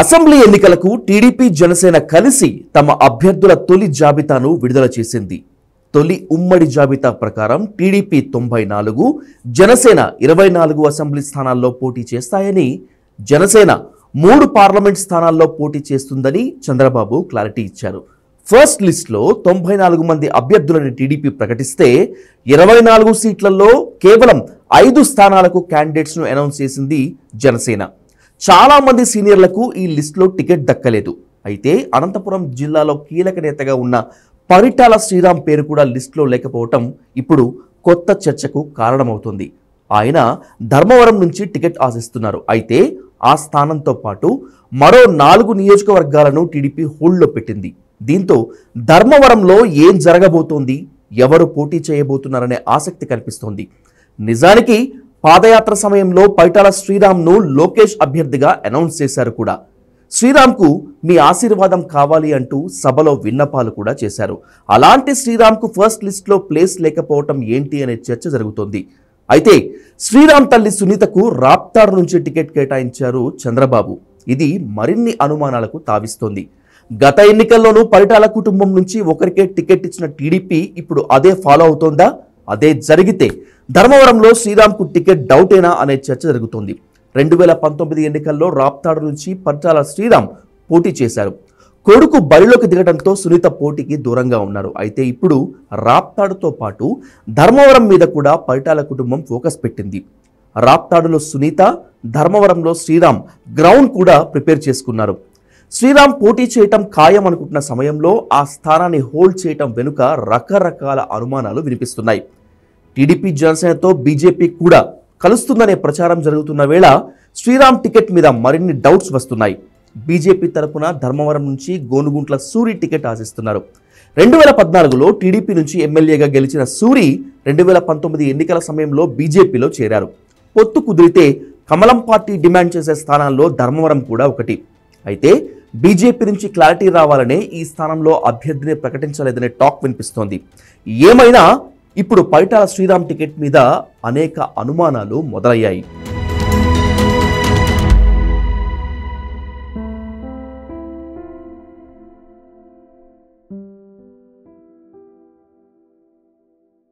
Assembly ఎన్నికలకు TDP Janasena కలిసి తమ అభ్యర్థుల తొలి జాబితాను విడుదల చేసింది. తొలి ఉమ్మడి జాబితా ప్రకారం టీడీపీ తొంభై నాలుగు జనసేన ఇరవై నాలుగు అసెంబ్లీ స్థానాల్లో పోటీ చేస్తాయని జనసేన మూడు పార్లమెంట్ స్థానాల్లో పోటీ చేస్తుందని చంద్రబాబు క్లారిటీ ఇచ్చారు. ఫస్ట్ లిస్ట్లో తొంభై నాలుగు మంది అభ్యర్థులని టీడీపీ ప్రకటిస్తే ఇరవై నాలుగు సీట్లలో కేవలం ఐదు స్థానాలకు క్యాండిడేట్స్ను అనౌన్స్ చేసింది జనసేన. చాలామంది సీనియర్లకు ఈ లిస్టులో టికెట్ దక్కలేదు. అయితే అనంతపురం జిల్లాలో కీలక నేతగా ఉన్న పరిటాల శ్రీరామ్ పేరు కూడా లిస్టులో లేకపోవటం ఇప్పుడు కొత్త చర్చకు కారణమవుతుంది. ఆయన ధర్మవరం నుంచి టికెట్ ఆశిస్తున్నారు. అయితే ఆ స్థానంతో పాటు మరో నాలుగు నియోజకవర్గాలను టీడీపీ హోల్డ్లో పెట్టింది. దీంతో ధర్మవరంలో ఏం జరగబోతోంది ఎవరు పోటీ చేయబోతున్నారనే ఆసక్తి కనిపిస్తోంది. నిజానికి పాదయాత్ర సమయంలో పైటాల శ్రీరామ్ను లోకేష్ అభ్యర్థిగా అనౌన్స్ చేశారు కూడా. శ్రీరామ్కు మీ ఆశీర్వాదం కావాలి అంటూ సభలో విన్నపాలు కూడా చేశారు. అలాంటి శ్రీరామ్కు ఫస్ట్ లిస్ట్లో ప్లేస్ లేకపోవటం ఏంటి అనే చర్చ జరుగుతోంది. అయితే శ్రీరామ్ తల్లి సునీతకు రాప్తార్ నుంచి టికెట్ కేటాయించారు చంద్రబాబు. ఇది మరిన్ని అనుమానాలకు తావిస్తోంది. గత ఎన్నికల్లోనూ పరిటాల కుటుంబం నుంచి ఒకరికే టికెట్ ఇచ్చిన టీడీపీ ఇప్పుడు అదే ఫాలో అవుతోందా? అదే జరిగితే ధర్మవరంలో శ్రీరామ్కు టికెట్ డౌటేనా అనే చర్చ జరుగుతోంది. రెండు వేల పంతొమ్మిది ఎన్నికల్లో రాప్తాడు నుంచి పంచాల శ్రీరామ్ పోటీ చేశారు. కొడుకు బరిలోకి దిగడంతో సునీత పోటీకి దూరంగా ఉన్నారు. అయితే ఇప్పుడు రాప్తాడుతో పాటు ధర్మవరం మీద కూడా పరిటాల కుటుంబం ఫోకస్ పెట్టింది. రాప్తాడులో సునీత ధర్మవరంలో శ్రీరామ్ గ్రౌండ్ కూడా ప్రిపేర్ చేసుకున్నారు. శ్రీరామ్ పోటీ చేయటం ఖాయం అనుకుంటున్న సమయంలో ఆ స్థానాన్ని హోల్డ్ చేయటం వెనుక రకరకాల అనుమానాలు వినిపిస్తున్నాయి. టీడీపీ జనసేనతో బీజేపీ కూడా కలుస్తుందనే ప్రచారం జరుగుతున్న వేళ శ్రీరామ్ టికెట్ మీద మరిన్ని డౌట్స్ వస్తున్నాయి. బీజేపీ తరపున ధర్మవరం నుంచి గోనుగుంట్ల సూరి టికెట్ ఆశిస్తున్నారు. రెండు వేల పద్నాలుగులో టీడీపీ నుంచి ఎమ్మెల్యేగా గెలిచిన సూరి రెండు వేల పంతొమ్మిది ఎన్నికల సమయంలో బీజేపీలో చేరారు. పొత్తు కుదిరితే కమలం పార్టీ డిమాండ్ చేసే స్థానాల్లో ధర్మవరం కూడా ఒకటి. అయితే బీజేపీ నుంచి క్లారిటీ రావాలనే ఈ స్థానంలో అభ్యర్థిని ప్రకటించలేదనే టాక్ వినిపిస్తోంది. ఏమైనా ఇప్పుడు పైటాల శ్రీరామ్ టికెట్ మీద అనేక అనుమానాలు మొదలయ్యాయి.